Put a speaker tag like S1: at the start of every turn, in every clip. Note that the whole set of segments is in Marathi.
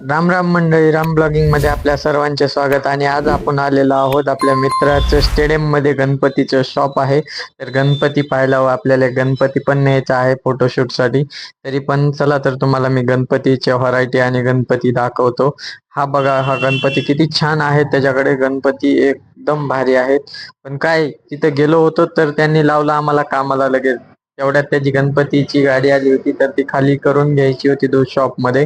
S1: राम राम मंडळी राम ब्लॉगिंगमध्ये आपल्या सर्वांचे स्वागत. आणि आज आपण आलेलो आहोत आपल्या मित्राचं स्टेडियममध्ये गणपतीचं शॉप आहे. तर गणपती पाहायला आपल्याला गणपती पण न्यायचा आहे फोटोशूटसाठी. तरी पण चला तर तुम्हाला मी गणपतीच्या व्हरायटी आणि गणपती दाखवतो. हा बघा हा गणपती किती छान आहे. त्याच्याकडे गणपती एकदम भारी आहेत. पण काय तिथे गेलो होतो तर त्यांनी लावला आम्हाला कामाला लगेच. तेवढ्यात त्याची गणपतीची गाडी आली होती तर ती खाली करून घ्यायची होती तो शॉपमध्ये.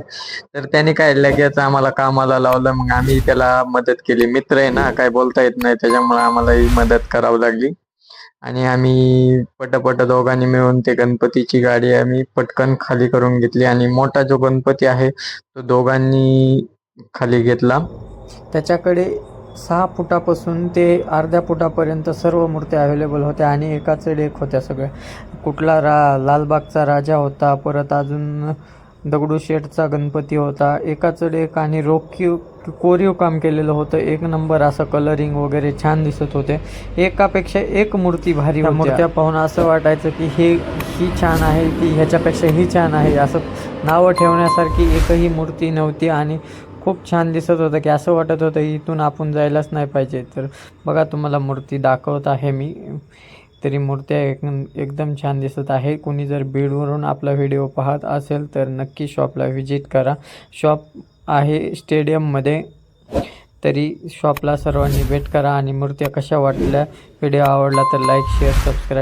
S1: तर त्याने काय लगेच आम्हाला कामाला लावलं मग आम्ही त्याला मदत केली. मित्र आहे ना काय बोलता येत नाही त्याच्यामुळे आम्हाला ही मदत करावी लागली. आणि आम्ही पटपट दोघांनी मिळून ते गणपतीची गाडी आम्ही पटकन खाली करून घेतली. आणि मोठा जो गणपती आहे तो दोघांनी खाली घेतला. त्याच्याकडे सहा फुटापासून ते अर्ध्या फुटापर्यंत सर्व मूर्त्या अवेलेबल होत्या आणि एकाच एक होत्या सगळ्या. कुठला रा लालबागचा राजा होता परत अजून दगडूशेठचा गणपती होता. एकाच एक आणि रोखीव कोरीव काम केलेलं होतं. एक नंबर असं कलरिंग वगैरे छान दिसत होते. एकापेक्षा एक मूर्ती भारी मूर्त्या पाहून असं वाटायचं की हे ही छान आहे ती ह्याच्यापेक्षा ही छान आहे. असं नावं ठेवण्यासारखी एकही मूर्ती नव्हती आणि खूप छान दिसत होतं की असं वाटत होतं इथून आपण जायलाच नाही पाहिजे. तर बघा तुम्हाला मूर्ती दाखवत आहे मी. तरी मूर्त्या एक एकदम छान दिसत आहे. कोणी जर बीडवरून आपला व्हिडिओ पाहत असेल तर नक्की शॉपला व्हिजिट करा. शॉप आहे स्टेडियममध्ये. तरी शॉपला सर्वांनी भेट करा आणि मूर्त्या कशा वाटल्या व्हिडिओ आवडला तर लाईक शेअर सबस्क्राईब